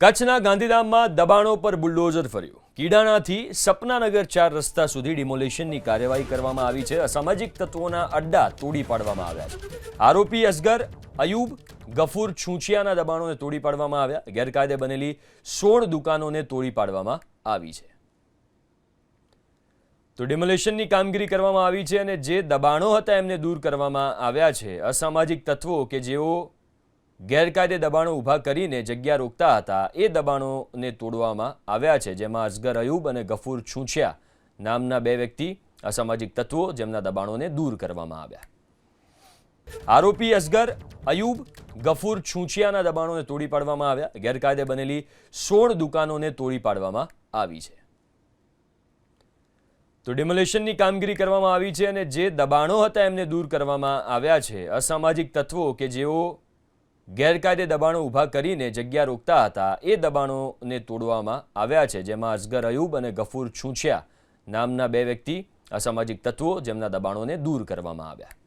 કચ્છના ગાંધીધામમાં દબાણો પર બુલડોઝર ફર્યું. કીડાણાથી સપનાનગર ચાર રસ્તા સુધી ડિમોલેશનની કાર્યવાહી કરવામાં આવી છે. અસામાજિક તત્વોના અડ્ડા તોડી પાડવામાં આવ્યા. છે આરોપી અસગર, અયુબ, ગફૂર છૂંચિયાના દબાણોને તોડી પાડવામાં આવ્યા. ગેરકાયદે બનેલી સોળ દુકાનોને તોડી પાડવામાં આવી છે. તો ડિમોલેશનની કામગીરી કરવામાં આવી છે અને જે દબાણો હતા એમને દૂર કરવામાં આવ્યા છે. અસામાજિક તત્વો કે જેઓ ગેરકાયદે દબાણો ઊભા કરીને જગ્યા રોકતા હતા. એ દબાણોને તોડવામાં આવ્યા છે, જેમાં અસગર અયુબ અને ગફૂર છૂંછિયા. નામના બે વ્યક્તિ, અસામાજિક તત્વો જેમના દબાણોને દૂર કરવામાં આવ્યા. આરોપી અસગર અયુબ, ગફૂર છૂંછિયાના દબાણોને તોડી પાડવામાં આવ્યા. ગેરકાયદે બનેલી સોળ દુકાનોને તોડી પાડવામાં આવી છે. તો ડિમોલેશનની કામગીરી કરવામાં આવી છે અને જે દબાણો હતા એમને દૂર કરવામાં આવ્યા છે. અસામાજિક તત્વો કે જેઓ ગેરકાયદે દબાણો ઊભા કરીને જગ્યા રોકતા હતા. એ દબાણોને તોડવામાં આવ્યા છે, જેમાં અસગર અયુબ અને ગફૂર છૂંછિયા. નામના બે વ્યક્તિ અસામાજિક તત્વો જેમના દબાણોને દૂર કરવામાં આવ્યા.